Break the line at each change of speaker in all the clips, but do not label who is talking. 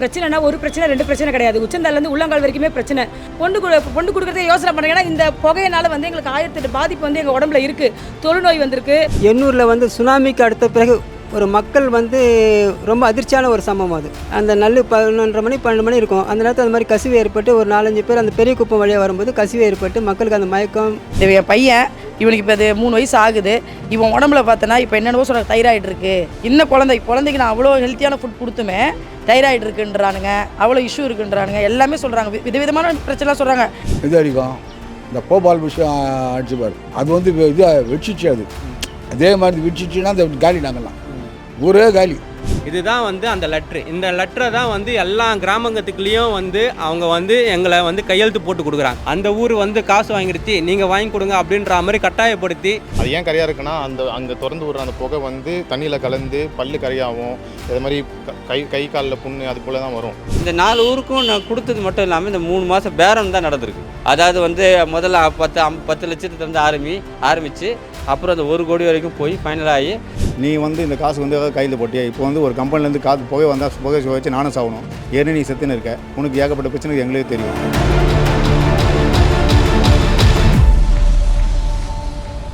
பிரச்சனைனா ஒரு பிரச்சனை ரெண்டு பிரச்சனை கிடையாது. உச்சந்தாலேருந்து உள்ளங்கால் வரைக்குமே பிரச்சனை. பொண்ணு கொடு பொண்ணு கொடுக்குறதே யோசனை பண்ணுங்க இந்த புகையினால வந்து எங்களுக்கு ஆயிரத்தெட்டு பாதிப்பு வந்து எங்கள் உடம்புல இருக்குது தொழுநோய் வந்திருக்கு.
எண்ணூரில் வந்து சுனாமிக்கு அடுத்த பிறகு ஒரு மக்கள் வந்து ரொம்ப அதிர்ச்சியான ஒரு சம்பவம் அது. அந்த நல்ல பதினொன்றரை மணி பன்னெண்டு மணி இருக்கும். அந்த நேரத்தில் அந்த மாதிரி கசிவு ஏற்பட்டு ஒரு நாலஞ்சு பேர் அந்த பெரிய குப்பம் வழியாக வரும்போது கசிவு ஏற்பட்டு மக்களுக்கு அந்த மயக்கம்.
என் பையன் இவனுக்கு இப்போ இது மூணு வயசு ஆகுது. இவன் உடம்புல பார்த்தனா இப்போ என்னென்னவோ சொல்ற தைராய்டு இருக்கு. இன்னும் குழந்தை குழந்தைக்கு நான் அவ்வளோ ஹெல்த்தியான ஃபுட் கொடுத்துமே தைராய்டு இருக்குன்றானுங்க அவ்வளோ இஷ்யூ இருக்குன்றானுங்க. எல்லாமே சொல்கிறாங்க விதவிதமான பிரச்சனைலாம் சொல்கிறாங்க
இது அடிக்கும் இந்த போபால் விஷயம் அடிச்சு பாரு. அது வந்து இது வெடிச்சிச்சு அது. அதே மாதிரி வெடிச்சிச்சுன்னா அந்த காலி நாங்கள்லாம் ஊரே காலி.
இதுதான் வந்து அந்த லெட்ரு இந்த லெட்டரை தான் வந்து எல்லா கிராமங்கத்துக்குள்ளேயும் வந்து அவங்க வந்து எங்களை வந்து கையெழுத்து போட்டு கொடுக்குறாங்க. அந்த ஊர் வந்து காசு வாங்கிடுச்சு நீங்கள் வாங்கி கொடுங்க அப்படின்ற மாதிரி கட்டாயப்படுத்தி
அது ஏன் கரையாக இருக்குன்னா அந்த அங்கே திறந்து விடுற அந்த புகை வந்து தண்ணியில் கலந்து பல்லு கரையாகும் இது மாதிரி க- கை கை காலில் புண்ணு அது போல தான் வரும்.
இந்த நாலு ஊருக்கும் நான் கொடுத்தது மட்டும் இல்லாமல் இந்த மூணு மாதம் பேரம் தான் நடந்திருக்கு. அதாவது வந்து முதல்ல பத்து அம் பத்து லட்சத்துக்கு வந்து ஆரம்பி ஆரம்பித்து அப்புறம் அந்த ஒரு கோடி வரைக்கும் போய் ஃபைனல் ஆகி
நீ வந்து இந்த காசு வந்து கையில் போட்டியா? இப்போ வந்து ஒரு கம்பெனிலேருந்து காசு புகை வந்தால் புகை வச்சு நானும் சாகணும். ஏன்னு நீ செத்துன்னு இருக்க. உனக்கு ஏகப்பட்ட பிரச்சனை எங்களுக்கு தெரியும்.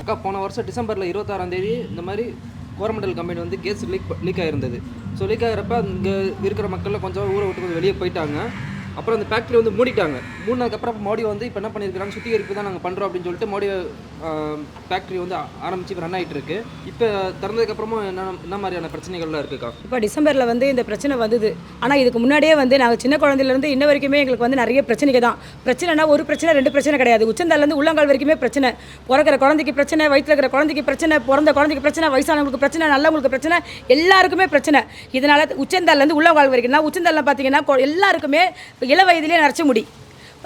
அக்கா போன வருஷம் டிசம்பரில் இருபத்தாறாம் தேதி இந்த மாதிரி கோரமண்டல் கம்பெனி வந்து கேஸ் லீக் லீக் ஆகிருந்தது ஸோ லீக் ஆகிறப்ப இங்கே இருக்கிற மக்கள்லாம் கொஞ்சம் ஊரை விட்டு கொஞ்சம் வெளியே போயிட்டாங்க. அப்புறம் அந்த ஃபேக்ட்ரி வந்து மூடிட்டாங்க. மூடினதுக்கப்புறம் மோடி வந்து இப்போ என்ன பண்ணியிருக்காங்க சுத்திகரிப்பு தான் நாங்கள் பண்ணுறோம் அப்படின்னு சொல்லிட்டு மோடி ஃபேக்ட்ரி வந்து ஆரம்பித்து ஆரம்பிச்சு இப்போ ரன் ஆகிட்டு இருக்கு. இப்போ திறந்ததுக்கப்புறமா என்ன என்ன மாதிரியான பிரச்சனைகள்லாம் இருக்குக்கா
இப்போ டிசம்பரில் வந்து இந்த பிரச்சனை வந்தது. ஆனால் இதுக்கு முன்னாடியே வந்து நாங்கள் சின்ன குழந்தையிலேருந்து இன்ன வரைக்குமே எங்களுக்கு வந்து நிறைய பிரச்சனைகள் தான். பிரச்சனைனா ஒரு பிரச்சனை ரெண்டு பிரச்சனை கிடையாது. உச்சந்தாலேருந்து உள்ளங்கால் வரைக்குமே பிரச்சனை. பிறக்கிற குழந்தைக்கு பிரச்சனை வயிற்றுல இருக்கிற குழந்தைக்கு பிரச்சனை பிறந்த குழந்தைக்கு பிரச்சனை வயசானவங்களுக்கு பிரச்சனை நல்லவங்களுக்கு பிரச்சனை எல்லாருக்குமே பிரச்சனை. இதனால் உச்சந்தாலேருந்து உள்ளங்கால் வரைக்கும் உச்சந்தாலில் பார்த்தீங்கன்னா எல்லாருக்குமே இள வயதிலே நரைச்ச முடி.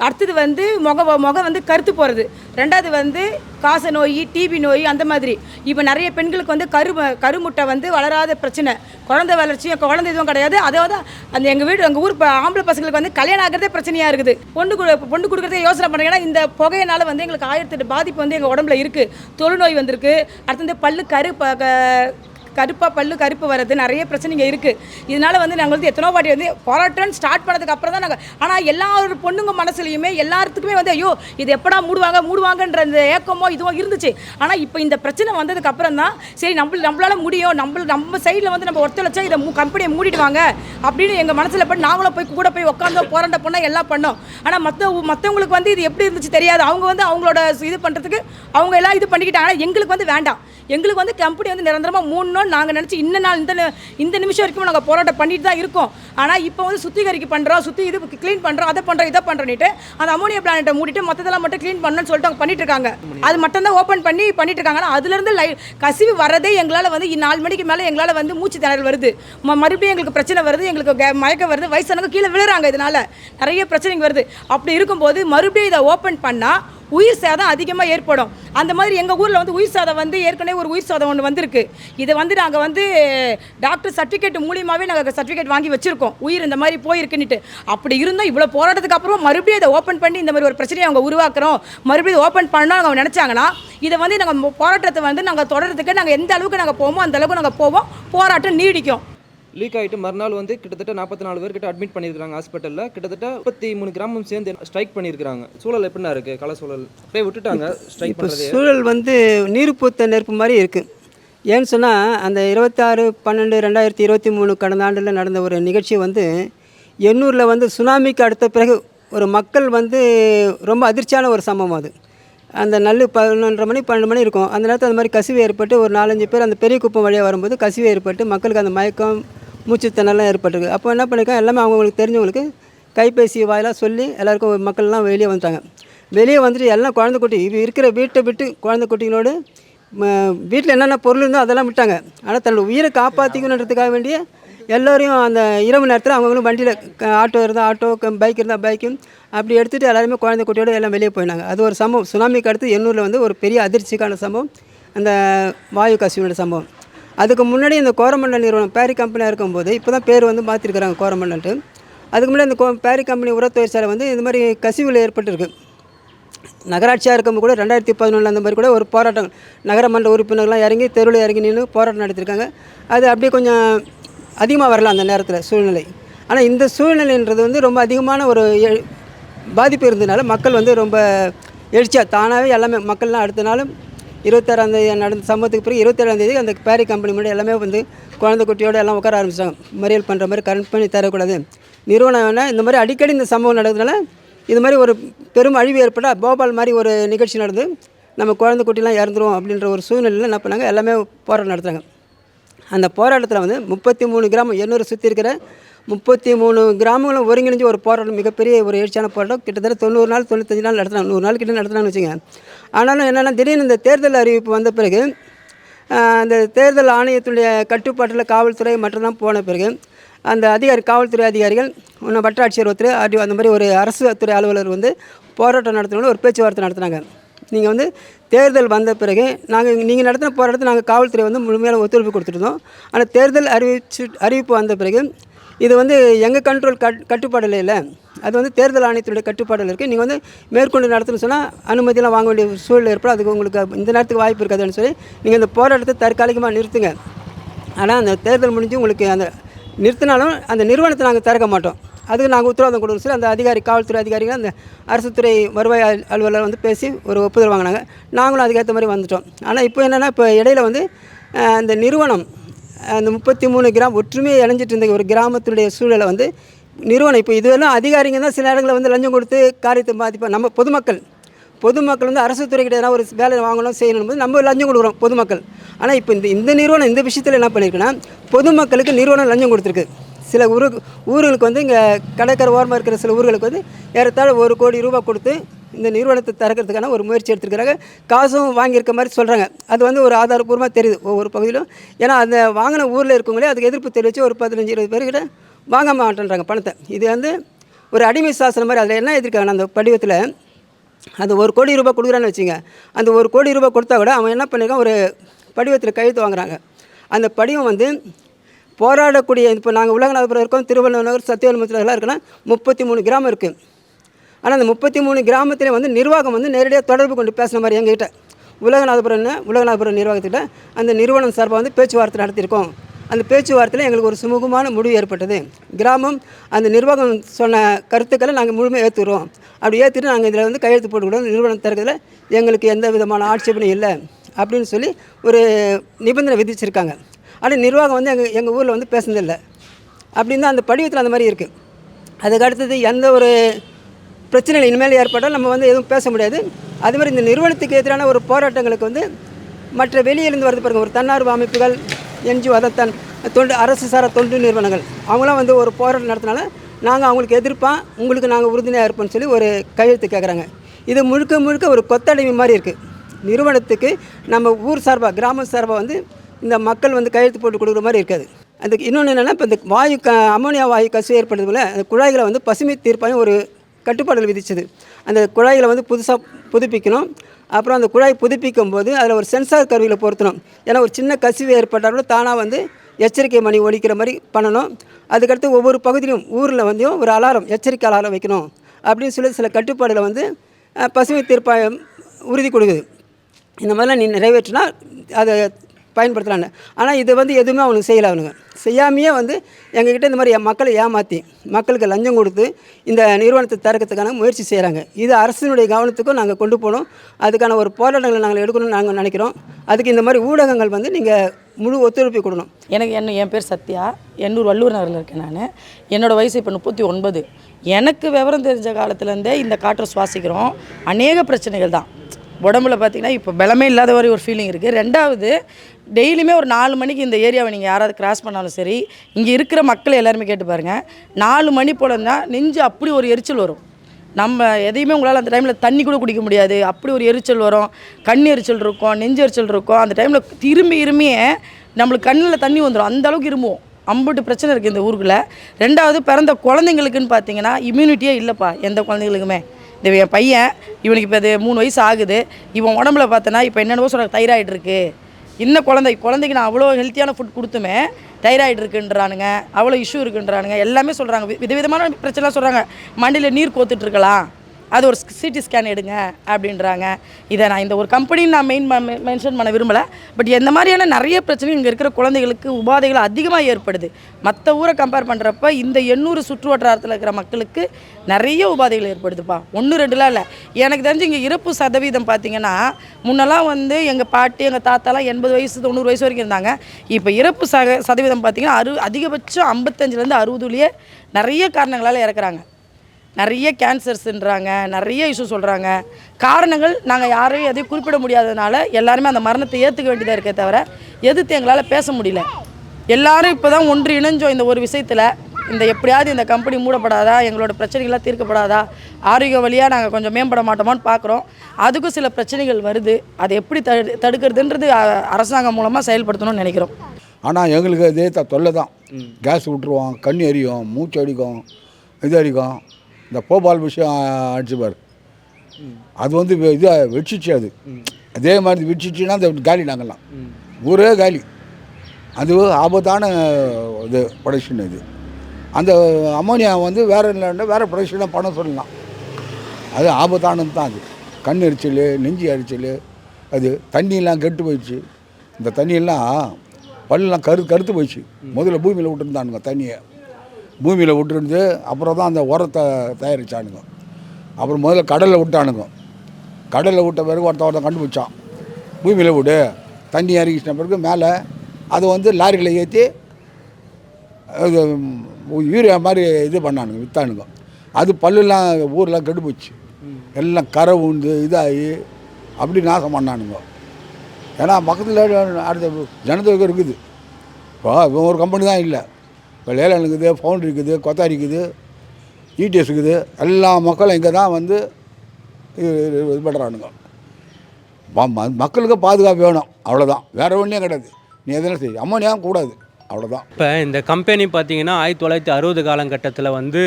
அடுத்தது வந்து முக முகம் வந்து கருத்து போகிறது ரெண்டாவது வந்து காச நோய் டிபி நோய் அந்த மாதிரி. இப்போ நிறைய பெண்களுக்கு வந்து கரு கருமுட்டை வந்து வளராத பிரச்சனை. குழந்தை வளர்ச்சியும் குழந்தை இதுவும் கிடையாது. அதாவது அந்த எங்கள் வீடு எங்கள் ஊர் ஆம்பளை பசங்களுக்கு வந்து கல்யாணம் ஆகிறதே பிரச்சனையாக இருக்குது. பொண்ணு கொடு பொண்ணு கொடுக்குறதே யோசனை பண்ணுறேன் ஏன்னா இந்த புகையினால் வந்து எங்களுக்கு ஆயிரத்தெட்டு பாதிப்பு வந்து எங்கள் உடம்புல இருக்குது தொழுநோய் வந்திருக்கு. அடுத்து வந்து பல்லு கரு க- கருப்பாக பல்லு கருப்பு வர்றது நிறைய பிரச்சனைங்க இருக்குது இதனால் வந்து நாங்கள் வந்து எத்தனோ வாட்டி வந்து போராட்டம் ஸ்டார்ட் பண்ணதுக்கு அப்புறம் தான் நாங்கள் ஆனால் எல்லா ஒரு பொண்ணுங்க மனசுலையுமே எல்லாத்துக்குமே வந்து ஐயோ இது எப்படா மூடுவாங்க மூடுவாங்கன்ற அந்த ஏக்கமோ இதுவோ இருந்துச்சு. ஆனால் இப்போ இந்த பிரச்சனை வந்ததுக்கு அப்புறம் தான் சரி நம்ம நம்மளால் முடியும் நம்ம நம்ம சைடில் வந்து நம்ம ஒருத்தலைச்சா இதை கம்பெனியை மூடிடுவாங்க அப்படின்னு எங்கள் மனசில் போய் நாங்களும் போய் கூட போய் உட்காந்து போராட்டம் பண்ணோம் எல்லாம் பண்ணோம். ஆனால் மற்ற மற்றவங்களுக்கு வந்து இது எப்படி இருந்துச்சு தெரியாது. அவங்க வந்து அவங்களோட இது பண்ணுறதுக்கு அவங்க எல்லாம் இது பண்ணிக்கிட்டாங்க. ஆனால் எங்களுக்கு வந்து வேண்டாம். எங்களுக்கு வந்து கம்பெனி வந்து நிரந்தரமாக மூணு மூணுன்னு நாங்கள் நினச்சி இன்ன நாள் இந்த இந்த நிமிஷம் வரைக்கும் நாங்கள் போராட்டம் பண்ணிட்டு தான் இருக்கோம். ஆனால் இப்போ வந்து சுத்திகரிக்க பண்ணுறோம் சுற்றி இது க்ளீன் பண்ணுறோம் அதை பண்ணுறோம் இதை பண்ணுறோன்னுட்டு அந்த அமோனியா பிளானட்டை மூடிட்டு மற்றதெல்லாம் மட்டும் க்ளீன் பண்ணணும்னு சொல்லிட்டு அவங்க பண்ணிட்டு இருக்காங்க. அது மட்டும் தான் ஓப்பன் பண்ணி பண்ணிட்டு இருக்காங்க. ஆனால் அதுலேருந்து லை கசிவு வரதே எங்களால் வந்து நாலு மணிக்கு மேலே எங்களால் வந்து மூச்சு திணறல் வருது. ம- மறுபடியும் எங்களுக்கு பிரச்சனை வருது எங்களுக்கு மயக்கம் வருது வயசானவங்க கீழே விழுறாங்க இதனால. நிறைய பிரச்சனைங்க வருது. அப்படி இருக்கும்போது மறுபடியும் இதை ஓப்பன் பண்ணால் உயிர் சேதம் அதிகமாக ஏற்படும். அந்த மாதிரி எங்கள் ஊரில் வந்து உயிர் சேதம் வந்து ஏற்கனவே ஒரு உயிர் சேதம் ஒன்று வந்திருக்கு. இதை வந்து நாங்கள் வந்து டாக்டர் சர்டிஃபிகேட் மூலியமாகவே நாங்கள் சர்டிஃபிகேட் வாங்கி வச்சுருக்கோம். உயிர் இந்த மாதிரி போயிருக்குன்னுட்டு. அப்படி இருந்தால் இவ்வளோ போராட்டத்துக்கு அப்புறம் மறுபடியும் இதை ஓப்பன் பண்ணி இந்த மாதிரி ஒரு பிரச்சனையை அவங்க உருவாக்குறோம். மறுபடியும் ஓப்பன் பண்ணோம் அவங்க நினச்சாங்கன்னா இதை வந்து நாங்கள் போராட்டத்தை வந்து நாங்கள் தொடர்றதுக்கு நாங்கள் எந்த அளவுக்கு நாங்கள் போவோமோ அந்த அளவுக்கு நாங்கள் போவோம். போராட்டம் நீடிக்கும்.
லீக் ஆகிட்டு மறுநாள் வந்து கிட்டத்தட்ட நாற்பத்தி நாலு பேர் கிட்ட அட்மிட் பண்ணியிருக்காங்க ஹாஸ்பிட்டலில் கிட்டத்தட்ட முப்பத்தி மூணு கிராமம் சேர்ந்து ஸ்ட்ரைக் பண்ணியிருக்காங்க சூழல் எப்படின்னா இருக்குது கல சூழல். அப்படியே விட்டுட்டாங்க ஸ்ட்ரைக் பண்ணுறது
சூழல் வந்து நீர் பூத்த நெருப்பு மாதிரி இருக்குது ஏன்னு சொன்னால் அந்த இருபத்தாறு பன்னெண்டு ரெண்டாயிரத்தி இருபத்தி மூணு கடந்த ஆண்டில் நடந்த ஒரு நிகழ்ச்சி வந்து எண்ணூரில் வந்து சுனாமிக்கு அடுத்த பிறகு ஒரு மக்கள் வந்து ரொம்ப அதிர்ச்சியான ஒரு சம்பவம் அது. அந்த நல் பதினொன்றரை மணி பன்னெண்டு மணி இருக்கும். அந்த நேரத்தில் அந்த மாதிரி கசிவு ஏற்பட்டு ஒரு நாலஞ்சு பேர் அந்த பெரிய குப்பம் வழியாக வரும்போது கசிவு ஏற்பட்டு மக்களுக்கு அந்த மயக்கம் மூச்சு ஏற்பட்டிருக்கு. அப்போ என்ன பண்ணிருக்காங்க? எல்லாமே அவங்களுக்கு தெரிஞ்சவங்களுக்கு கைபேசி வாயிலாக சொல்லி எல்லாருக்கும் மக்கள்லாம் வெளியே வந்துட்டாங்க. வெளியே வந்துட்டு எல்லாம் குழந்தை குட்டி இப்போ இருக்கிற வீட்டை விட்டு குழந்தை குட்டிகளோடு வீட்டில் என்னென்ன பொருள் இருந்தோ அதெல்லாம் விட்டாங்க. ஆனால் தன்னோட உயிரை காப்பாற்றிக்கணுன்றதுக்காக வேண்டிய எல்லோரையும் அந்த இரவு நேரத்தில் அவங்களும் வண்டியில் ஆட்டோ இருந்தால் ஆட்டோ பைக் இருந்தால் பைக்கும் அப்படி எடுத்துகிட்டு எல்லாருமே குழந்தை குட்டியோடு எல்லாம் வெளியே போயினாங்க அது ஒரு சம்பவம். சுனாமிக்கு அடுத்து எண்ணூரில் வந்து ஒரு பெரிய அதிர்ச்சிக்கான சம்பவம். அந்த வாயு கசிவினோட சம்பவம். அதுக்கு முன்னாடி இந்த கோரமண்டல் நிறுவனம் பேரி கம்பெனியாக இருக்கும்போது இப்போ தான் பேர் வந்து மாற்றிருக்கிறாங்க கோரமண்டல்ட்டு அதுக்கு முன்னாடி இந்த கோ பேரி கம்பெனி உர தொழிற்சாலை வந்து இந்த மாதிரி கசிவில் ஏற்பட்டிருக்கு. நகராட்சியாக இருக்கும்போது கூட ரெண்டாயிரத்தி பதினொன்றில் அந்த மாதிரி கூட ஒரு போராட்டம் நகரமன்ற உறுப்பினர்கள்லாம் இறங்கி தெருவில் இறங்கி நின்று போராட்டம் நடத்திருக்காங்க. அது அப்படியே கொஞ்சம் அதிகமாக வரலாம் அந்த நேரத்தில் சூழ்நிலை. ஆனால் இந்த சூழ்நிலைன்றது வந்து ரொம்ப அதிகமான ஒரு பாதிப்பு இருந்ததுனால மக்கள் வந்து ரொம்ப எழுச்சியாக தானாகவே எல்லாமே மக்கள்லாம் அடுத்த நாளும் இருபத்தாறாம் தேதி நடந்த சம்பவத்துக்கு பிறகு இருபத்தேழாந்தேதி அந்த பேரி கம்பெனி முன்னாடி எல்லாமே வந்து குழந்தை குட்டியோடு எல்லாம் உட்கார ஆரம்பிச்சிட்டாங்க. மறியல் பண்ணுற மாதிரி கரண்ட் பண்ணி தரக்கூடாது. நிறுவனம் வேணால் இந்த மாதிரி அடிக்கடி இந்த சம்பவம் நடக்கிறதுனால இது மாதிரி ஒரு பெரும் அழிவு ஏற்பட்டால் போபால் மாதிரி ஒரு நிகழ்ச்சி நடந்து நம்ம குழந்தை குட்டிலாம் இறந்துரும் அப்படின்ற ஒரு சூழ்நிலையில் என்ன பண்ணாங்க? எல்லாமே போராட்டம் நடத்துகிறாங்க அந்த போராட்டத்தில் வந்து முப்பத்தி மூணு கிராமம் எண்ணூறு சுற்றி இருக்கிற முப்பத்தி மூணு கிராமங்களும் ஒருங்கிணைஞ்சு ஒரு போராட்டம் மிகப்பெரிய ஒரு எழுச்சியான போராட்டம். கிட்டத்தட்ட தொண்ணூறு நாள் தொண்ணூத்தஞ்சு நாள் நடத்துனாங்க நூறு நாள் கிட்ட நடத்துனாங்கன்னு வச்சுங்க ஆனாலும் என்னென்னா திடீர்னு இந்த தேர்தல் அறிவிப்பு வந்த பிறகு அந்த தேர்தல் ஆணையத்துடைய கட்டுப்பாட்டில் காவல்துறை மட்டும்தான் போன பிறகு அந்த அதிகாரி காவல்துறை அதிகாரிகள் இன்னும் வட்டாட்சியர் ஒருத்தர் அந்த மாதிரி ஒரு அரசு துறை அலுவலர் வந்து போராட்டம் நடத்தணும்னு ஒரு பேச்சுவார்த்தை நடத்துனாங்க. நீங்கள் வந்து தேர்தல் வந்த பிறகு நாங்கள் நீங்கள் நடத்தின போராட்டத்தை நாங்கள் காவல்துறை வந்து முழுமையான ஒத்துழைப்பு கொடுத்துருந்தோம். ஆனால் தேர்தல் அறிவிச்சு அறிவிப்பு வந்த பிறகு இது வந்து எங்கள் கண்ட்ரோல் கட் கட்டுப்பாடில் இல்லை அது வந்து தேர்தல் ஆணையத்தினுடைய கட்டுப்பாடில் இருக்குது நீங்கள் வந்து மேற்கொண்டு நடத்தணும்னு சொன்னால் அனுமதியெல்லாம் வாங்க வேண்டிய சூழல் ஏற்படும். அதுக்கு உங்களுக்கு இந்த நேரத்துக்கு வாய்ப்பு இருக்காதுன்னு சொல்லி நீங்கள் இந்த போராட்டத்தை தற்காலிகமாக நிறுத்துங்க. ஆனால் அந்த தேர்தல் முடிஞ்சு உங்களுக்கு அந்த நிறுத்தினாலும் அந்த நிறுவனத்தை நாங்கள் திறக்க மாட்டோம். அதுக்கு நாங்கள் உத்தரவாதம் கொடுக்கணும் சொல்லி அந்த அதிகாரி காவல்துறை அதிகாரிகள் அந்த அரசு துறை வருவாய் அலுவலர் வந்து பேசி ஒரு ஒப்புதல் வாங்கினாங்க. நாங்களும் அதுக்கேற்ற மாதிரி வந்துட்டோம். ஆனால் இப்போ என்னென்னா இப்போ இடையில வந்து அந்த நிறுவனம் அந்த முப்பத்தி மூணு கிராம் ஒற்றுமையை இணைஞ்சிட்டு இருந்த ஒரு கிராமத்தினுடைய சூழலை வந்து நிறுவனம் இப்போ இதுவெல்லாம் அதிகாரிங்க தான் சில இடங்களில் வந்து லஞ்சம் கொடுத்து காரியத்தை பாதிப்பாக நம்ம பொதுமக்கள் பொதுமக்கள் வந்து அரசு துறைக்கிட்ட எதனா ஒரு வேலை வாங்கணும் செய்யணும் போது நம்ம லஞ்சம் கொடுக்குறோம் பொதுமக்கள். ஆனால் இப்போ இந்த இந்த நிறுவனம் இந்த விஷயத்தில் என்ன பண்ணியிருக்குன்னா பொதுமக்களுக்கு நிறுவனம் லஞ்சம் கொடுத்துருக்கு. சில ஊரு ஊர்களுக்கு வந்து இங்கே கடற்கரை ஓரமாக இருக்கிற சில ஊர்களுக்கு வந்து ஏறத்தாழ ஒரு கோடி ரூபா கொடுத்து இந்த நிறுவனத்தை திறக்கிறதுக்கான ஒரு முயற்சி எடுத்துருக்கிறாங்க. காசும் வாங்கியிருக்க மாதிரி சொல்கிறாங்க அது வந்து ஒரு ஆதாரப்பூர்வமாக தெரியுது. ஒவ்வொரு பகுதியிலும். ஏன்னா அந்த வாங்கின ஊரில் இருக்கவங்களே அதுக்கு எதிர்ப்பு தெரிவித்து ஒரு பதினஞ்சு இருபது பேர்கிட்ட வாங்க மாட்டேன்றாங்க பணத்தை. இது வந்து ஒரு அடிமை சாசனம் மாதிரி அதில் என்ன எழுதியிருக்காங்க அந்த படிவத்தில் அந்த ஒரு கோடி ரூபாய் கொடுக்குறான்னு வச்சுங்க அந்த ஒரு கோடி ரூபாய் கொடுத்தா கூட அவன் என்ன பண்ணியிருக்கான் ஒரு படிவத்தில் கையெழுத்து வாங்குறாங்க. அந்த படிவம் வந்து போராடக்கூடிய இப்போ நாங்கள் உலகநாதபுரம் இருக்கோம் திருவள்ளுவர் சத்தியவல்மத்தில் இருக்குன்னா முப்பத்தி மூணு கிராமம் இருக்குது ஆனால் அந்த முப்பத்தி மூணு கிராமத்திலே வந்து நிர்வாகம் வந்து நேரடியாக தொடர்பு கொண்டு பேசுன மாதிரி எங்ககிட்ட உலகநாதபுரம்னு உலகநாதபுரம் நிர்வாகத்திட்ட அந்த நிறுவனம் சார்பாக வந்து பேச்சுவார்த்தை நடத்தியிருக்கோம். அந்த பேச்சுவார்த்தையில் எங்களுக்கு ஒரு சுமூகமான முடிவு ஏற்பட்டது. கிராமம் அந்த நிர்வாகம் சொன்ன கருத்துக்களை நாங்கள் முழுமையாக ஏற்றுக்கிறோம் அப்படி ஏற்றுட்டு நாங்கள் இதில் வந்து கையெழுத்து போட்டுக்கூட நிறுவனம் திறக்கிறதுல எங்களுக்கு எந்த விதமான ஆட்சேபனையும் இல்லை அப்படின்னு சொல்லி ஒரு நிபந்தனை விதிச்சிருக்காங்க. ஆனால் நிர்வாகம் வந்து எங்கள் எங்கள் ஊரில் வந்து பேசுனதில்லை. அப்படின்னு தான் அந்த படிவத்தில் அந்த மாதிரி இருக்குது அதுக்கு அடுத்தது எந்த ஒரு பிரச்சனை இனிமேல் ஏற்பட்டால் நம்ம வந்து எதுவும் பேச முடியாது. அது மாதிரி இந்த நிறுவனத்துக்கு எதிரான ஒரு போராட்டங்களுக்கு வந்து மற்ற வெளியிலிருந்து வருது பாருங்கள் ஒரு தன்னார்வ அமைப்புகள் என்ஜிஓ அதை தன் தொண்டு அரசு சாரா தொண்டு நிறுவனங்கள் அவங்களாம் வந்து ஒரு போராட்டம் நடத்தினால நாங்கள் அவங்களுக்கு எதிர்ப்பாக உங்களுக்கு நாங்கள் உறுதுணையாக இருப்போம்னு சொல்லி ஒரு கையெழுத்து கேட்குறாங்க இது முழுக்க முழுக்க ஒரு கொத்தடைமை மாதிரி இருக்குது நிறுவனத்துக்கு நம்ம ஊர் சார்பாக கிராம சார்பாக வந்து இந்த மக்கள் வந்து கையெழுத்து போட்டு கொடுக்குற மாதிரி இருக்காது. அதுக்கு இன்னொன்று என்னென்னா இப்போ இந்த வாயு க அமோனியா வாயு கசிவு ஏற்படுறது போல அந்த குழாய்களை வந்து பசுமை தீர்ப்பாயம் ஒரு கட்டுப்பாடுகள் விதிச்சது. அந்த குழாய்களை வந்து புதுசாக புதுப்பிக்கணும். அப்புறம் அந்த குழாய் புதுப்பிக்கும் போது அதில் ஒரு சென்சார் கருவியில் பொருத்தணும். ஏன்னா ஒரு சின்ன கசிவு ஏற்பட்டால் கூட தானாக வந்து எச்சரிக்கை மணி ஒழிக்கிற மாதிரி பண்ணணும். அதுக்கடுத்து ஒவ்வொரு பகுதியிலும் ஊரில் வந்து ஒரு அலாரம் எச்சரிக்கை அலாரம் வைக்கணும். அப்படின்னு சொல்லி சில கட்டுப்பாடுகளை வந்து பசுமை தீர்ப்பாயம் உறுதி கொடுக்குது. இந்த மாதிரிலாம் நீ நிறைவேற்றினா அதை பயன்படுத்தலான்னு ஆனால் இது வந்து எதுவுமே அவனுக்கு செய்யலை அவனுங்க. செய்யாமையே வந்து எங்ககிட்ட இந்த மாதிரி மக்களை ஏமாற்றி மக்களுக்கு லஞ்சம் கொடுத்து இந்த நிறுவனத்தை திறக்கிறதுக்கான முயற்சி செய்கிறாங்க இது அரசினுடைய கவனத்துக்கும் நாங்கள் கொண்டு போகணும். அதுக்கான ஒரு போராட்டங்களை நாங்கள் எடுக்கணும்னு நாங்கள் நினைக்கிறோம். அதுக்கு இந்த மாதிரி ஊடகங்கள் வந்து நீங்கள் முழு ஒத்துழைப்பு கொடுக்கணும்.
எனக்கு என்ன என் பேர் சத்யா. எண்ணூர் வள்ளூர் நகரில் இருக்கேன் நான். என்னோடய வயசு இப்போ முப்பத்தி ஒன்பது. எனக்கு விவரம் தெரிஞ்ச காலத்துலேருந்தே இந்த காற்றை சுவாசிக்கிறோம். அநேக பிரச்சனைகள் தான். உடம்புல பார்த்தீங்கன்னா இப்போ பலமே இல்லாத மாதிரி ஒரு ஃபீலிங் இருக்குது ரெண்டாவது டெய்லியுமே ஒரு நாலு மணிக்கு இந்த ஏரியாவை நீங்கள் யாராவது கிராஸ் பண்ணாலும் சரி இங்கே இருக்கிற மக்கள் எல்லாருமே கேட்டு பாருங்கள் நாலு மணி போல இருந்தால் நெஞ்சு அப்படி ஒரு எரிச்சல் வரும். நம்ம எதையுமே உங்களால் அந்த டைமில் தண்ணி கூட குடிக்க முடியாது. அப்படி ஒரு எரிச்சல் வரும். கண் எரிச்சல் இருக்கும் நெஞ்சு எரிச்சல் இருக்கும். அந்த டைமில் திரும்பி இருமியே நம்மளுக்கு கண்ணில் தண்ணி வந்துடும் அந்த அளவுக்கு இருமுவோம் அம்புட்டு பிரச்சனை இருக்குது இந்த ஊருக்குள்ளே. ரெண்டாவது பிறந்த குழந்தைங்களுக்குன்னு பார்த்தீங்கன்னா இம்யூனிட்டியே இல்லைப்பா எந்த குழந்தைங்களுக்குமே இந்த என் பையன் இவனுக்கு இப்போ இது மூணு வயசு ஆகுது. இவன் உடம்புல பார்த்தோன்னா இப்போ என்னென்னவோ சொல்கிறாங்க தைராய்டு இருக்குது இன்னும் குழந்தை குழந்தைக்கு நான் அவ்வளோ ஹெல்த்தியான ஃபுட் கொடுத்துமே தைராய்டு இருக்குன்றானுங்க அவ்வளோ இஷ்யூ இருக்குன்றானுங்க எல்லாமே சொல்கிறாங்க விதவிதமான பிரச்சனை சொல்கிறாங்க மண்டியில் நீர் கோத்துட்ருக்கலாம் அது ஒரு சிடி ஸ்கேன் எடுங்க அப்படின்றாங்க. இதை நான் இந்த ஒரு கம்பெனின்னு நான் மெயின் மென்ஷன் பண்ண விரும்பலை. பட் இந்த மாதிரியான நிறைய பிரச்சனை இங்கே இருக்கிற குழந்தைகளுக்கு உபாதைகள் அதிகமாக ஏற்படுது. மற்ற ஊரை கம்பேர் பண்ணுறப்ப இந்த எண்ணூறு சுற்று வட்டாரத்தில் இருக்கிற மக்களுக்கு நிறைய உபாதைகள் ஏற்படுதுப்பா. ஒன்று ரெண்டுலாம் இல்லை. எனக்கு தெரிஞ்சு இங்கே இறப்பு சதவீதம் பார்த்திங்கன்னா முன்னெல்லாம் வந்து எங்கள் பாட்டி எங்கள் தாத்தாலாம் எண்பது வயசு தொண்ணூறு வயசு வரைக்கும் இருந்தாங்க. இப்போ இறப்பு சக சதவீதம் பார்த்திங்கன்னா அறு அதிகபட்சம் ஐம்பத்தஞ்சிலேருந்து அறுபதுலேயே நிறைய காரணங்களால் இறக்குறாங்க. நிறைய கேன்சர்ஸ்ன்றாங்க நிறைய இஷ்யூ சொல்கிறாங்க காரணங்கள் நாங்கள் யாரையும் எதையும் குறிப்பிட முடியாததுனால எல்லாருமே அந்த மரணத்தை ஏற்றுக்க வேண்டியதாக இருக்கே தவிர எதிர்த்து எங்களால் பேச முடியல. எல்லாரும் இப்போ தான் ஒன்று இணைஞ்சோம் இந்த ஒரு விஷயத்தில். இந்த எப்படியாவது இந்த கம்பெனி மூடப்படாதா எங்களோட பிரச்சனைகள்லாம் தீர்க்கப்படாதா ஆரோக்கிய வழியாக நாங்கள் கொஞ்சம் மேம்பட மாட்டோமான்னு பார்க்குறோம் அதுக்கும் சில பிரச்சனைகள் வருது. அதை எப்படி தடு தடுக்கிறதுன்றது அரசாங்கம் மூலமாக செயல்படுத்தணும்னு நினைக்கிறோம்.
ஆனால் எங்களுக்கு அதே த தொல்லை தான் கேஸ் விட்டுருவோம் கண் எரியும் மூச்சு அடிக்கும் இது அடிக்கும். இந்த போபால் விஷயம் அடிச்சுப்பார் அது வந்து இது வெடிச்சிச்சு அது. அதே மாதிரி வெடிச்சிச்சுன்னா அந்த காலி நாங்கள்லாம் ஊரே காலி. அது ஆபத்தான இது ப்ரொடக்ஷன் இது. அந்த அமோனியா வந்து வேறு இல்லைன்னா வேறு ப்ரொடக்ஷனாக பண்ண சொல்லலாம். அது ஆபத்தானது தான் அது. கண் எரிச்சல் நெஞ்சு எரிச்சல் அது தண்ணியெல்லாம் கெட்டு போயிடுச்சு. இந்த தண்ணியெல்லாம் பல்லாம் கரு கருத்து போயிடுச்சு. முதல்ல பூமியில் விட்டுருந்தானுங்க தண்ணியை. பூமியில் விட்டுருந்து அப்புறம் தான் அந்த உரத்தை தயாரித்தானுங்க அப்புறம் முதல்ல கடலில் விட்டானுங்க. கடலில் விட்ட பிறகு ஒருத்த ஒருத்தன் கண்டுபிடிச்சான். பூமியில் விடு தண்ணி இறங்கிச்சின பிறகு மேலே அதை வந்து லாரிகளை ஏற்றி அது யூரியா மாதிரி இது பண்ணானுங்க விற்றானுங்க அது பல்லுலாம் ஊரெலாம் கெடுபோச்சு எல்லாம் கரை உண்டு இதாகி அப்படி நாசம் பண்ணானுங்க. ஏன்னா பக்கத்தில் அடுத்த ஜனத்தொகை இருக்குது. இப்போ ஒரு கம்பெனி தான் இல்லை. இப்போ லேலன் இருக்குது ஃபவுண்ட் இருக்குது கொத்தாரி இருக்குது இடிஎஸ் இருக்குது. எல்லா மக்களும் இங்கே தான் வந்து இது பண்ணுறானுங்க. மக்களுக்கு பாதுகாப்பு வேணும் அவ்வளோதான் வேறு ஒன்றும் கிடையாது. நீ எதனா செய்ய அம்மனியாக கூடாது? அவ்வளோதான்
இப்போ இந்த கம்பெனி பார்த்தீங்கன்னா ஆயிரத்தி தொள்ளாயிரத்தி அறுபது காலகட்டத்தில் வந்து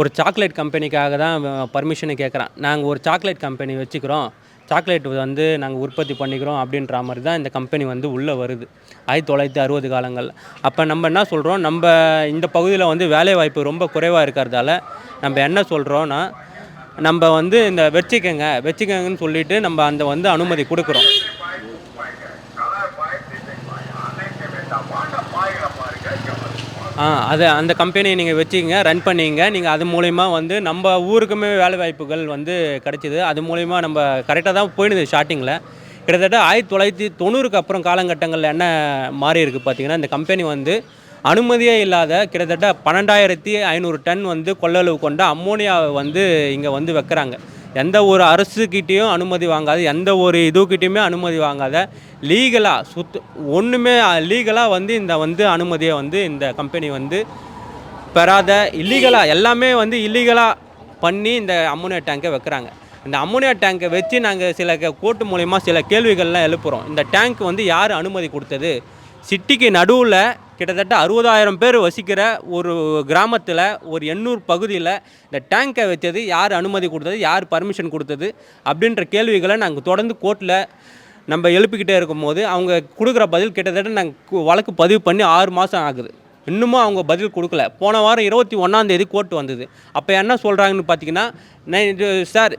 ஒரு சாக்லேட் கம்பெனிக்காக தான் பர்மிஷனை கேட்குறான். நாங்கள் ஒரு சாக்லேட் கம்பெனி வச்சுக்கிறோம். சாக்லேட் வந்து நாங்கள் உற்பத்தி பண்ணிக்கிறோம் அப்படின்ற மாதிரி தான் இந்த கம்பெனி வந்து உள்ளே வருது. ஆயிரத்தி தொள்ளாயிரத்தி அறுபது காலங்கள் அப்போ நம்ம என்ன சொல்கிறோம் நம்ம இந்த பகுதியில் வந்து வேலைவாய்ப்பு ரொம்ப குறைவாக இருக்கிறதால நம்ம என்ன சொல்கிறோன்னா நம்ம வந்து இந்த வச்சுக்கோங்க வச்சுக்கோங்கன்னு சொல்லிட்டு நம்ம அந்த வந்து அனுமதி கொடுக்குறோம். அது அந்த கம்பெனியை நீங்கள் வச்சுக்கிங்க ரன் பண்ணிங்க நீங்கள் அது மூலயமா வந்து நம்ம ஊருக்குமே வேலை வாய்ப்புகள் வந்து கிடைச்சிது. அது மூலயமா நம்ம கரெக்டாக தான் போயிடுது ஸ்டார்டிங்கில் கிட்டத்தட்ட ஆயிரத்தி தொள்ளாயிரத்தி தொண்ணூறுக்கு அப்புறம் காலகட்டங்களில் என்ன மாறி இருக்குது பார்த்தீங்கன்னா இந்த கம்பெனி வந்து அனுமதியே இல்லாத கிட்டத்தட்ட பன்னெண்டாயிரத்தி ஐநூறு டன் வந்து கொள்ளளவு கொண்ட அம்மோனியாவை வந்து இங்கே வந்து வைக்கிறாங்க. எந்த ஒரு அரசுக்கிட்டேயும் அனுமதி வாங்காது எந்த ஒரு இதுக்கிட்டேயுமே அனுமதி வாங்காத லீகலாக சுத்து ஒன்றுமே லீகலாக வந்து இந்த வந்து அனுமதியை வந்து இந்த கம்பெனி வந்து பெறாத இல்லீகலாக எல்லாமே வந்து இல்லீகலாக பண்ணி இந்த அம்மோனியா டேங்கை வைக்கிறாங்க. இந்த அம்மோனியா டேங்கை வச்சு நாங்கள் சில க- கோர்ட்டு மூலயமா சில கேள்விகள்லாம் எழுப்புகிறோம் இந்த டேங்க் வந்து யார் அனுமதி கொடுத்தது? சிட்டிக்கு நடுவில் கிட்டத்தட்ட அறுபதாயிரம் பேர் வசிக்கிற ஒரு கிராமத்தில் ஒரு எண்ணூர் பகுதியில் இந்த டேங்கை வச்சது யார் அனுமதி கொடுத்தது யார் பர்மிஷன் கொடுத்தது அப்படின்ற கேள்விகளை நாங்கள் தொடர்ந்து கோர்ட்டில் நம்ம எழுப்பிக்கிட்டே இருக்கும்போது அவங்க கொடுக்குற பதில் கிட்டத்தட்ட நாங்கள் வழக்கு பதிவு பண்ணி ஆறு மாதம் ஆகுது. இன்னமும் அவங்க பதில் கொடுக்கல. போன வாரம் இருபத்தி ஒன்றாந்தேதி கோர்ட் வந்தது. அப்போ என்ன சொல்கிறாங்கன்னு பார்த்தீங்கன்னா சார்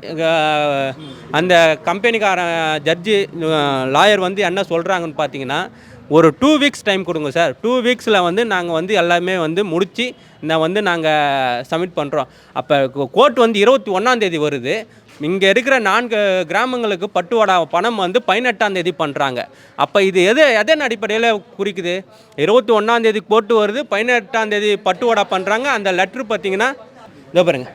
அந்த கம்பெனிக்காரன் ஜட்ஜி லாயர் வந்து என்ன சொல்கிறாங்கன்னு பார்த்தீங்கன்னா ஒரு டூ வீக்ஸ் டைம் கொடுங்க சார் டூ வீக்ஸில் வந்து நாங்கள் வந்து எல்லாமே வந்து முடித்து இந்த வந்து நாங்கள் சப்மிட் பண்ணுறோம் அப்போ கோர்ட் வந்து இருபத்தி ஒன்றாந்தேதி வருது. இங்கே இருக்கிற நான்கு கிராமங்களுக்கு பட்டுவாடா பணம் வந்து பதினெட்டாந்தேதி பண்ணுறாங்க அப்போ இது எது எதன் அடிப்படையில் குறிக்குது? இருபத்தி ஒன்றாந்தேதி கோர்ட்டு வருது பதினெட்டாந்தேதி பட்டுவாடா பண்ணுறாங்க அந்த லெட்ரு பார்த்தீங்கன்னா இதோ பாருங்க.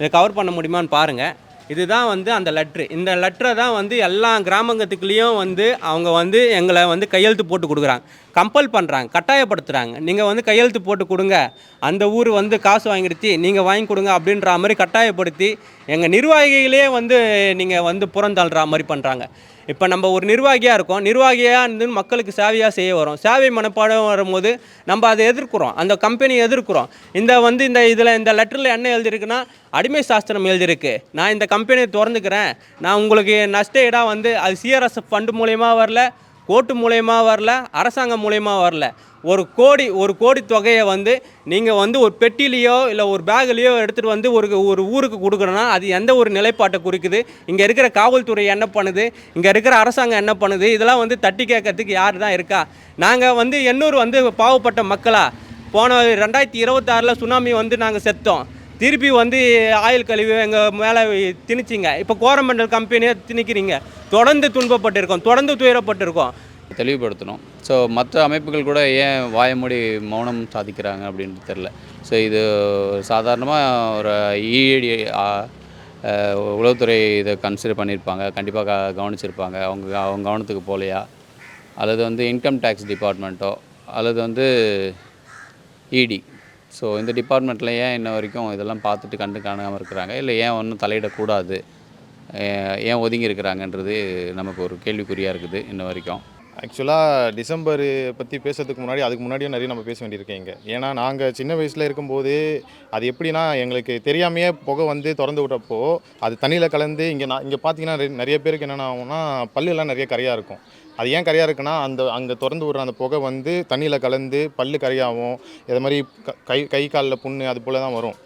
இதை கவர் பண்ண முடியுமான்னு பாருங்கள் இதுதான் வந்து அந்த லெட்ரு. இந்த லெட்டரை தான் வந்து எல்லா கிராமங்கத்துக்குள்ளேயும் வந்து அவங்க வந்து எங்களை வந்து கையெழுத்து போட்டு கொடுக்குறாங்க. கம்பல் பண்ணுறாங்க கட்டாயப்படுத்துகிறாங்க நீங்கள் வந்து கையெழுத்து போட்டு கொடுங்க. அந்த ஊர் வந்து காசு வாங்கிடுச்சு நீங்கள் வாங்கி கொடுங்க அப்படின்ற மாதிரி கட்டாயப்படுத்தி எங்கள் நிர்வாகிகளே வந்து நீங்கள் வந்து புறந்தள்ளுற மாதிரி பண்ணுறாங்க இப்போ நம்ம ஒரு நிர்வாகியாக இருக்கோம். நிர்வாகியாக இருந்து மக்களுக்கு சேவையாக செய்ய வரோம். சேவை மனப்பாடம் வரும்போது நம்ம அதை எதிர்க்கிறோம். அந்த கம்பெனியை எதிர்க்கிறோம். இந்த வந்து இந்த இதில் இந்த லெட்டரில் என்ன எழுதியிருக்குன்னா அடிமை சாஸ்திரம் எழுதியிருக்கு. நான் இந்த கம்பெனியை திறந்துக்கிறேன். நான் உங்களுக்கு நஷ்ட ஈடாக வந்து அது சிஆர்எஸ் ஃபண்டு மூலயமா வரல. கோர்ட்டு மூலயமா வரல அரசாங்கம் மூலயமா வரல. ஒரு கோடி ஒரு கோடி தொகையை வந்து நீங்கள் வந்து ஒரு பெட்டிலேயோ இல்லை ஒரு பேக்லேயோ எடுத்துகிட்டு வந்து ஒரு ஒரு ஊருக்கு கொடுக்குறோன்னா அது எந்த ஒரு நிலைப்பாட்டை குறிக்குது? இங்கே இருக்கிற காவல்துறை என்ன பண்ணுது? இங்கே இருக்கிற அரசாங்கம் என்ன பண்ணுது? இதெல்லாம் வந்து தட்டி கேட்கறதுக்கு யார் தான் இருக்கா? நாங்கள் வந்து எண்ணூர் வந்து பாவப்பட்ட மக்களாக போன ரெண்டாயிரத்தி இருபத்தாறில் சுனாமி வந்து நாங்கள் செத்தோம். திருப்பி வந்து ஆயில் கழிவு எங்கள் மேலே திணிச்சிங்க. இப்போ கோரமண்டல் கம்பெனியை திணிக்கிறீங்க. தொடர்ந்து துன்பப்பட்டிருக்கோம். தொடர்ந்து துயரப்பட்டிருக்கோம்.
தெளிவுபடுத்தணும். ஸோ மற்ற அமைப்புகள் கூட ஏன் வாயமூடி மௌனம் சாதிக்கிறாங்க அப்படின்ட்டு தெரில ஸோ இது சாதாரணமாக ஒரு இஏடி உளவுத்துறை இதை கன்சிடர் பண்ணியிருப்பாங்க. கண்டிப்பாக க கவனிச்சிருப்பாங்க. அவங்க அவங்க கவனத்துக்கு போகலையா அல்லது வந்து இன்கம் டேக்ஸ் டிபார்ட்மெண்ட்டோ அல்லது வந்து இடி ஸோ இந்த டிபார்ட்மெண்ட்டில் ஏன் இன்ன வரைக்கும் இதெல்லாம் பார்த்துட்டு கண்டு காணாமல் இருக்கிறாங்க? இல்லை ஏன் ஒன்றும் தலையிடக்கூடாது? ஏன் ஒதுங்கி இருக்கிறாங்கன்றது நமக்கு ஒரு கேள்விக்குறியாக இருக்குது இன்ன வரைக்கும்.
ஆக்சுவலாக டிசம்பர் பற்றி பேசுறதுக்கு முன்னாடி அதுக்கு முன்னாடியே நிறைய நம்ம பேச வேண்டியிருக்கேன் இங்கே. ஏன்னா நாங்கள் சின்ன வயசில் இருக்கும்போது அது எப்படின்னா எங்களுக்கு தெரியாமையே புகை வந்து திறந்து விட்டப்போ அது தண்ணியில் கலந்து இங்கே நான் இங்கே பார்த்தீங்கன்னா நிறைய பேருக்கு என்னென்ன ஆகும்னா பல்லுலாம் நிறைய கரையாக இருக்கும். அது ஏன் கரையாக இருக்குன்னா அந்த அங்கே திறந்து விடுற அந்த புகை வந்து தண்ணியில் கலந்து பல்லு கரையாகும் இது மாதிரி க- கை கை காலில் புண்ணு அது போல் தான் வரும்.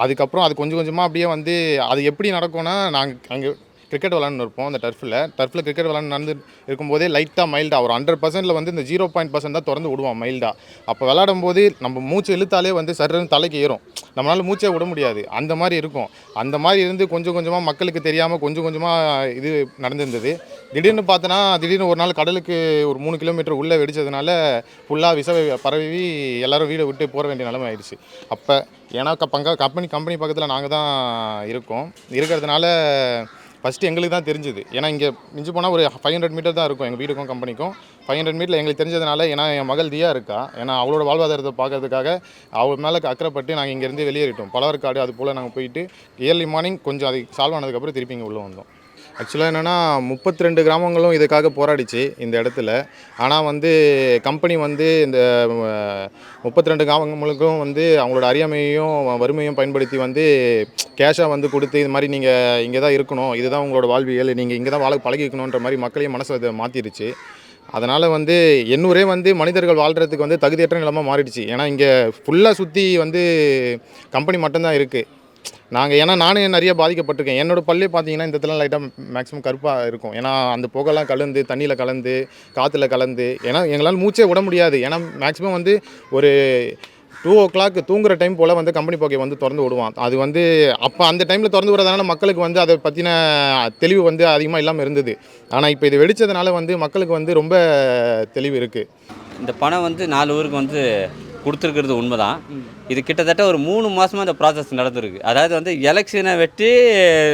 அதுக்கப்புறம் அது கொஞ்சம் கொஞ்சமாக அப்படியே வந்து அது எப்படி நடக்கும்னா நாங்கள் அங்கே கிரிக்கெட் விளாண்டு இருப்போம் அந்த டர்ஃபில் டர்ஃபில் கிரிக்கெட் விளாண்டு நடந்து இருக்கும்போதே லைட்டாக மைல்டாக ஒரு ஹண்ட்ரட் பர்சன்ட்டில் வந்து இந்த ஜீரோ பாயிண்ட் பர்சன்ட் தான் திறந்து விடுவோம் மைல்டாக அப்போ விளாடும் போது நம்ம மூச்சு இழுத்தாலே வந்து சர்றன்னு தலைக்கு ஏறும். நம்மளால் மூச்சே விட முடியாது. அந்த மாதிரி இருக்கும். அந்த மாதிரி இருந்து கொஞ்சம் கொஞ்சமாக மக்களுக்கு தெரியாமல் கொஞ்சம் கொஞ்சமாக இது நடந்திருந்தது. திடீர்னு பார்த்தோன்னா திடீர்னு ஒரு நாள் கடலுக்கு ஒரு மூணு கிலோமீட்டர் உள்ளே வெடிச்சதுனால ஃபுல்லாக விச பரவி எல்லோரும் வீடை விட்டு போக வேண்டிய நிலைமை ஆயிடுச்சு. அப்போ ஏன்னா க- பங்க கம்பெனி கம்பெனி பக்கத்தில் நாங்கள் தான் இருக்கோம். இருக்கிறதுனால ஃபஸ்ட்டு எங்களுக்கு தான் தெரிஞ்சுது. ஏன்னா இங்கே மிஞ்சி போனால் ஒரு ஃபைவ் ஹண்ட்ரட் மீட்டர் தான் இருக்கும் எங்கள் வீட்டுக்கும் கம்பெனிக்கும் ஃபைவ் ஹண்ட்ரட் மீட்டர் எங்களுக்கு தெரிஞ்சதுனால ஏன்னா என் மகள் தியா இருக்கா. ஏன்னா அவளோட வாழ்வாதாரத்தை பார்க்கறதுக்காக அவள் மேலே அக்கறைப்பட்டு நாங்கள் இங்கேருந்து வெளியேறிட்டோம். பலவர்காடு அது போல் நாங்கள் போயிட்டு இயர்லி மார்னிங் கொஞ்சம் அது சால்வ் ஆனதுக்கப்புறம் திருப்பி இங்கே உள்ளே வந்தோம். ஆக்சுவலாக என்னென்னா முப்பத்தி ரெண்டு கிராமங்களும் இதுக்காக போராடிச்சு இந்த இடத்துல. ஆனால் வந்து கம்பெனி வந்து இந்த முப்பத்தி ரெண்டு கிராமங்களுக்கும் வந்து அவங்களோட அறியாமையும் வறுமையும் பயன்படுத்தி வந்து கேஷாக வந்து கொடுத்து இது மாதிரி நீங்கள் இங்கே தான் இருக்கணும். இதுதான் உங்களோட வாழ்வியல். நீங்கள் இங்கே தான் வாழ பழகிக்கணுன்ற மாதிரி மக்களையும் மனசை அதை மாற்றிருச்சு அதனால் வந்து என்னூரே வந்து மனிதர்கள் வாழ்கிறதுக்கு வந்து தகுதியற்ற நிலமாக மாறிடுச்சு. ஏன்னா இங்கே ஃபுல்லாக சுற்றி வந்து கம்பெனி மட்டும்தான் இருக்குது நாங்கள் ஏன்னா நானே நிறைய பாதிக்கப்பட்டிருக்கேன். என்னோட பல்லே பார்த்தீங்கன்னா இந்த இடத்துல லைட்டாக மேக்ஸிமம் கருப்பாக இருக்கும். ஏன்னா அந்த புகைலாம் கலந்து தண்ணியில் கலந்து காற்றுல கலந்து ஏன்னா எங்களால் மூச்சே விட முடியாது. ஏன்னா மேக்ஸிமம் வந்து ஒரு டூ ஓ கிளாக் தூங்குற டைம் போல் வந்து கம்பெனி போக்கை வந்து திறந்து விடுவான். அது வந்து அப்போ அந்த டைமில் திறந்து விடுறதுனால மக்களுக்கு வந்து அதை பற்றின தெளிவு வந்து அதிகமாக இல்லாமல் இருந்தது. ஆனால் இப்போ இது வெடித்ததுனால வந்து மக்களுக்கு வந்து ரொம்ப தெளிவு இருக்குது
இந்த பணம் வந்து நாலு ஊருக்கு வந்து கொடுத்துருக்கிறது உண்மைதான். இது கிட்டத்தட்ட ஒரு மூணு மாதமாக இந்த ப்ராசஸ் நடந்திருக்கு. அதாவது வந்து எலெக்ஷனை வெட்டி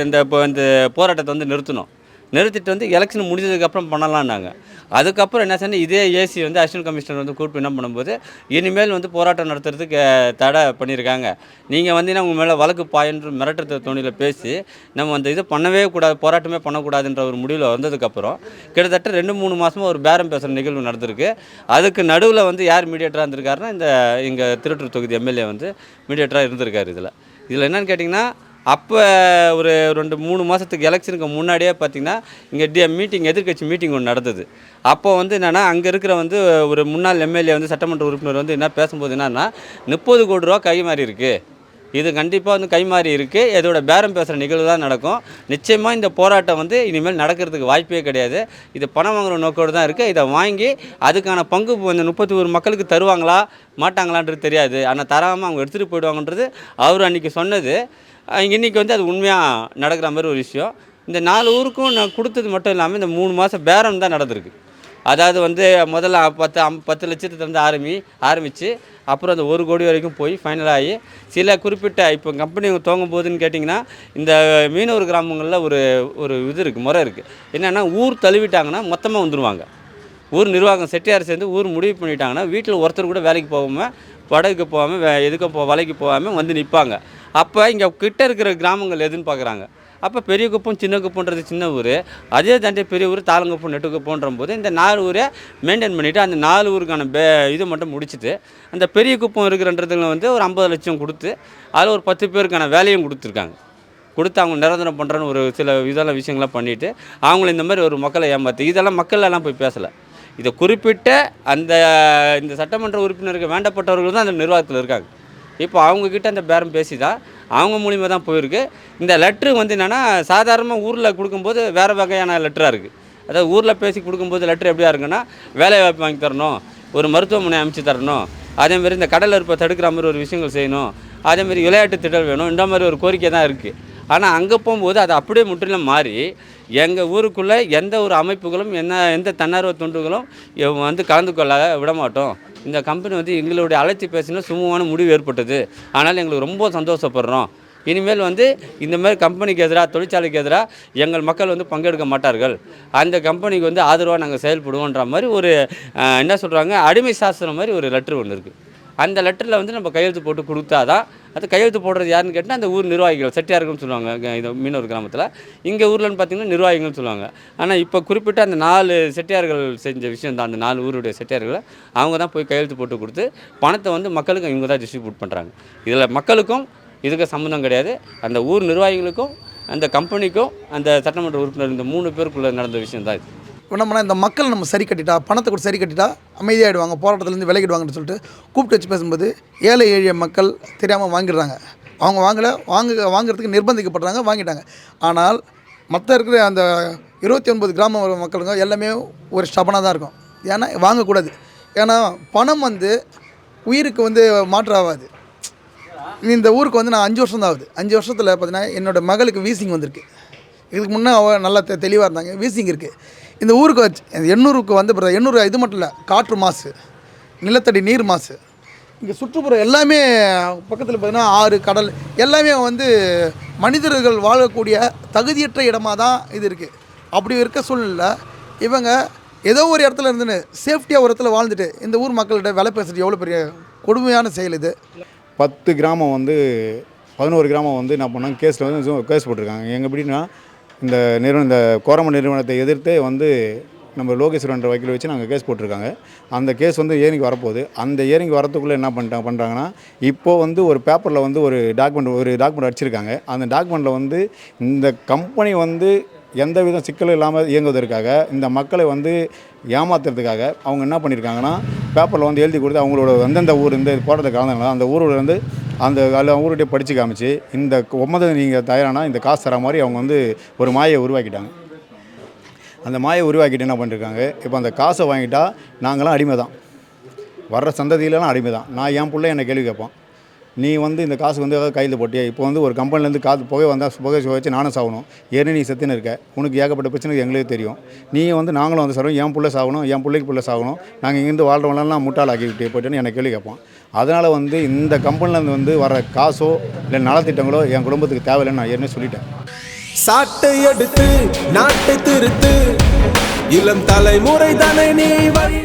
இந்த இப்போ இந்த போராட்டத்தை வந்து நிறுத்தணும். நிறுத்திட்டு வந்து எலெக்ஷன் முடிஞ்சதுக்கப்புறம் பண்ணலான்னாங்க அதுக்கப்புறம் என்ன சொன்னால் இதே ஏசி வந்து அசிஸ்டன்ட் கமிஷனர் வந்து கூப்பிட்டு என்ன பண்ணும்போது இனிமேல் வந்து போராட்டம் நடத்துறதுக்கு தடை பண்ணியிருக்காங்க. நீங்கள் வந்தீங்கன்னா உங்கள் மேலே வழக்கு பாயன்று மிரட்டுற தோணியில் பேசி நம்ம அந்த இது பண்ணவே கூடாது போராட்டமே பண்ணக்கூடாதுன்ற ஒரு முடிவில் வந்ததுக்கப்புறம் கிட்டத்தட்ட ரெண்டு மூணு மாதமாக ஒரு பேரம் பேசுகிற நிகழ்வு நடந்திருக்கு. அதுக்கு நடுவில் வந்து யார் மீடியேட்டராக இருந்திருக்காருன்னா இந்த இங்கே திருட்டூர் தொகுதி எம்எல்ஏ வந்து மீடியேட்டராக இருந்திருக்காரு இதில். இதில் என்னென்னு கேட்டிங்கன்னா அப்போ ஒரு ரெண்டு மூணு மாதத்துக்கு எலெக்ஷனுக்கு முன்னாடியே பார்த்தீங்கன்னா இங்கே டி மீட்டிங் எதிர்க்கட்சி மீட்டிங் ஒன்று நடந்தது. அப்போ வந்து என்னென்னா அங்கே இருக்கிற வந்து ஒரு முன்னாள் எம்எல்ஏ வந்து சட்டமன்ற உறுப்பினர் வந்து என்ன பேசும்போது என்னென்னா முப்பது கோடி ரூபா கை மாறி இருக்குது இது கண்டிப்பாக வந்து கைமாறி இருக்குது இதோட பேரம் பேசுகிற நிகழ்வு தான் நடக்கும். நிச்சயமாக இந்த போராட்டம் வந்து இனிமேல் நடக்கிறதுக்கு வாய்ப்பே கிடையாது. இது பணம் வாங்குற நோக்கோடு தான் இருக்குது இதை வாங்கி அதுக்கான பங்கு இந்த முப்பத்தி ஒரு மக்களுக்கு தருவாங்களா மாட்டாங்களான்றது தெரியாது. ஆனால் தராமல் அவங்க எடுத்துகிட்டு போயிடுவாங்கன்றது அவர் அன்றைக்கி சொன்னது. இன்றைக்கி வந்து அது உண்மையாக நடக்கிற மாதிரி ஒரு விஷயம். இந்த நாலு ஊருக்கும் நான் கொடுத்தது மட்டும் இல்லாமல் இந்த மூணு மாதம் பேரம் தான் நடந்திருக்கு. அதாவது வந்து முதல்ல பத்து அம் பத்து லட்சத்துல இருந்து ஆரம்பி ஆரம்பித்து அப்புறம் அந்த ஒரு கோடி வரைக்கும் போய் ஃபைனல் ஆகி சில குறிப்பிட்ட இப்போ கம்பெனி துவங்கும் போதுன்னு கேட்டிங்கன்னா இந்த மீனவர் கிராமங்களில் ஒரு ஒரு இது இருக்குது முறை இருக்குது என்னென்னா ஊர் தழுவிட்டாங்கன்னா மொத்தமாக வந்துடுவாங்க ஊர் நிர்வாகம் செட்டியார் சேர்ந்து ஊர் முடிவு பண்ணிட்டாங்கன்னா வீட்டில் ஒருத்தர் கூட வேலைக்கு போகாமல் படகுக்கு போகாமல் வே எதுக்கும் போ வலைக்கு போகாமல் வந்து நிற்பாங்க அப்போ இங்கே கிட்ட இருக்கிற கிராமங்கள் எதுன்னு பார்க்குறாங்க அப்போ பெரிய குப்பம் சின்ன குப்பம்ன்றது சின்ன ஊர். அதே தாண்டி பெரிய ஊர் தாளங்குப்பம் நெட்டு குப்பம்ன்ற போது இந்த நாலு ஊரை மெயின்டைன் பண்ணிவிட்டு அந்த நாலு ஊருக்கான பே இது மட்டும் முடிச்சுட்டு அந்த பெரிய குப்பம் இருக்கிறன்றதுல வந்து ஒரு ஐம்பது லட்சம் கொடுத்து அதில் ஒரு பத்து பேருக்கான வேலையும் கொடுத்துருக்காங்க. கொடுத்து அவங்க நிரந்தரம் பண்ணுறன்னு ஒரு சில இதெல்லாம் விஷயங்கள்லாம் பண்ணிவிட்டு அவங்கள இந்த மாதிரி ஒரு மக்களை ஏமாற்றி இதெல்லாம் மக்கள் எல்லாம் போய் பேசலை. இதை குறிப்பிட்ட அந்த இந்த சட்டமன்ற உறுப்பினருக்கு வேண்டப்பட்டவர்கள் தான் அந்த நிர்வாகத்தில் இருக்காங்க. இப்போ அவங்கக்கிட்ட அந்த பேரம் பேசி தான் அவங்க மூலிமா தான் போயிருக்கு. இந்த லெட்ரு வந்து என்னென்னா சாதாரணமாக ஊரில் கொடுக்கும்போது வேறு வகையான லெட்டராக இருக்குது அதாவது ஊரில் பேசி கொடுக்கும்போது லெட்ரு எப்படியா இருக்குன்னா வேலை வாய்ப்பு வாங்கி தரணும் ஒரு மருத்துவமனை அமைச்சு தரணும் அதேமாரி இந்த கடல் இருப்பை தடுக்கிற மாதிரி ஒரு விஷயங்கள் செய்யணும் அதேமாரி விளையாட்டு திடல் வேணும் இந்த மாதிரி ஒரு கோரிக்கை தான் இருக்குது ஆனால் அங்கே போகும்போது அது அப்படியே முற்றிலும் மாறி எங்கள் ஊருக்குள்ளே எந்த ஒரு அமைப்புகளும் என்ன எந்த தன்னார்வ தொண்டுகளும் வந்து கலந்து கொள்ள விட மாட்டோம் இந்த கம்பெனி வந்து எங்களுடைய அழைச்சி பேசினா சுமூகமான முடிவு ஏற்பட்டது. ஆனால் எங்களுக்கு ரொம்ப சந்தோஷப்படுறோம். இனிமேல் வந்து இந்த மாதிரி கம்பெனிக்கு எதிராக தொழிற்சாலைக்கு எதிராக எங்கள் மக்கள் வந்து பங்கெடுக்க மாட்டார்கள். அந்த கம்பெனிக்கு வந்து ஆதரவாக நாங்கள் செயல்படுவோன்ற மாதிரி ஒரு என்ன சொல்கிறாங்க அடிமை சாஸ்திரம் மாதிரி ஒரு லெட்ரு ஒன்று இருக்குது அந்த லெட்டரில் வந்து நம்ம கையெழுத்து போட்டு கொடுத்தா தான் அது கையெழுத்து போடுறது யாருன்னு கேட்டால் அந்த ஊர் நிர்வாகிகள் செட்டியார்கள்னு சொல்லுவாங்க இது மீனவர் கிராமத்தில். இங்கே ஊர்லன்னு பார்த்தீங்கன்னா நிர்வாகிகள்னு சொல்லுவாங்க. ஆனால் இப்போ குறிப்பிட்ட அந்த நாலு செட்டியார்கள் செஞ்ச விஷயம் தான் அந்த நாலு ஊருடைய செட்டியார்களை அவங்க தான் போய் கையெழுத்து போட்டு கொடுத்து பணத்தை வந்து மக்களுக்கு இவங்க தான் டிஸ்ட்ரிபியூட் பண்ணுறாங்க இதில் மக்களுக்கும் இதுக்கு சம்மந்தம் கிடையாது. அந்த ஊர் நிர்வாகிகளுக்கும் அந்த கம்பெனிக்கும் அந்த சட்டமன்ற உறுப்பினர் இந்த மூணு பேருக்குள்ளே நடந்த விஷயம் தான் இது.
என்ன இந்த மக்கள் நம்ம சரி கட்டிட்டா பணத்தை கூட சரி கட்டிட்டா அமைதியாகிடுவாங்க போராட்டத்துலேருந்து விலகிடுவாங்கன்னு சொல்லிட்டு கூப்பிட்டு வச்சு பேசும்போது ஏழை எளிய மக்கள் தெரியாமல் வாங்கிடுறாங்க. அவங்க வாங்கலை வாங்க வாங்குறதுக்கு நிர்பந்திக்கப்படுறாங்க வாங்கிட்டாங்க. ஆனால் மற்ற இருக்கிற அந்த இருபத்தி ஒன்பது கிராம மக்களுங்க எல்லாமே ஒரு ஸ்டபனாக தான் இருக்கும். ஏன்னா வாங்கக்கூடாது. ஏன்னா பணம் வந்து உயிருக்கு வந்து மாற்றாகாது. இந்த ஊருக்கு வந்து நான் அஞ்சு வருஷம் தான் ஆகுது. அஞ்சு வருஷத்தில் பார்த்தீங்கன்னா என்னோடய மகளுக்கு வீசிங் வந்திருக்கு. இதுக்கு முன்னே அவள் நல்லா தெ தெளிவாக இருந்தாங்க. வீசிங் இருக்குது இந்த ஊருக்கு வச்சு இந்த எண்ணூருக்கு வந்து பிறகு எண்ணூறு இது மட்டும் இல்லை காற்று மாசு நிலத்தடி நீர் மாசு. இங்கே சுற்றுப்புறம் எல்லாமே பக்கத்தில் பார்த்தீங்கன்னா ஆறு கடல் எல்லாமே வந்து மனிதர்கள் வாழக்கூடிய தகுதியற்ற இடமா தான் இது இருக்குது அப்படி இருக்க சூழ்நிலை இவங்க ஏதோ ஒரு இடத்துல இருந்துன்னு சேஃப்டியாக ஒரு இடத்துல வாழ்ந்துட்டு இந்த ஊர் மக்கள்கிட்ட வேலை பேசுகிறது எவ்வளோ பெரிய கொடுமையான செயல் இது.
பத்து கிராமம் வந்து பதினோரு கிராமம் வந்து என்ன பண்ணாங்க கேஸில் வந்து கேஸ் போட்டிருக்காங்க. எங்கள் எப்படின்னா இந்த நிறுவனம் இந்த கோரம நிறுவனத்தை எதிர்த்து வந்து நம்ம லோகேஸ்வரன்ற வக்கீல் வச்சு நாங்கள் கேஸ் போட்டிருக்காங்க. அந்த கேஸ் வந்து ஏரிக்கு வரப்போகுது. அந்த ஏரிக்கு வரத்துக்குள்ளே என்ன பண்ணிட்டாங்க பண்ணுறாங்கன்னா இப்போது வந்து ஒரு பேப்பரில் வந்து ஒரு டாக்குமெண்ட் ஒரு டாக்குமெண்ட் அடிச்சிருக்காங்க. அந்த டாக்குமெண்ட்டில் வந்து இந்த கம்பெனி வந்து எந்த வித சிக்கலும் இல்லாமல் இயங்குவதற்காக இந்த மக்களை வந்து ஏமாத்துறதுக்காக அவங்க என்ன பண்ணியிருக்காங்கன்னா பேப்பரில் வந்து எழுதி கொடுத்து அவங்களோட எந்தெந்த ஊர் இந்த போராட்டத்தை கலந்தாங்களோ அந்த ஊரோட வந்து அந்த அதில் ஊருடைய படித்து காமிச்சு இந்த ஒன்பது நீங்கள் தயாரானா இந்த காசு தர மாதிரி அவங்க வந்து ஒரு மாயை உருவாக்கிட்டாங்க. அந்த மாயை உருவாக்கிட்டு என்ன பண்ணிருக்காங்க? இப்போ அந்த காசை வாங்கிட்டா நாங்களாம் அடிமை தான் வர்ற சந்ததியிலலாம் அடிமை தான் நான் என் பிள்ளை என்னை கேள்வி கேட்பான்? நீ வந்து இந்த காசு வந்து ஏதாவது கையில் போட்டியா? இப்போ வந்து ஒரு கம்பெனிலேருந்து காசு புகை வந்தால் புகை வச்சு நானும் சாகணும். ஏன்னு நீ செத்துன்னு இருக்க. உனக்கு ஏகப்பட்ட பிரச்சனை எங்களுக்கு தெரியும். நீ வந்து நாங்களும் வந்து சாகணும். என் பிள்ளை சாகணும். என் பிள்ளைக்கு பிள்ளை சாகணும். நாங்கள் இங்கேருந்து வாழ்றவங்களெல்லாம் முட்டாளாக்கி விட்டு என்னை கேள்வி கேட்பான். அதனால் வந்து இந்த கம்பெனிலேருந்து வந்து வர காசோ இல்லை நலத்திட்டங்களோ என் குடும்பத்துக்கு தேவையில்லைன்னு நான் ஏற்கனவே சொல்லிட்டேன்.
சாட்டை எடுத்து நாட்டை திருத்து. இளம் தலைமுறை தானே நீ வழி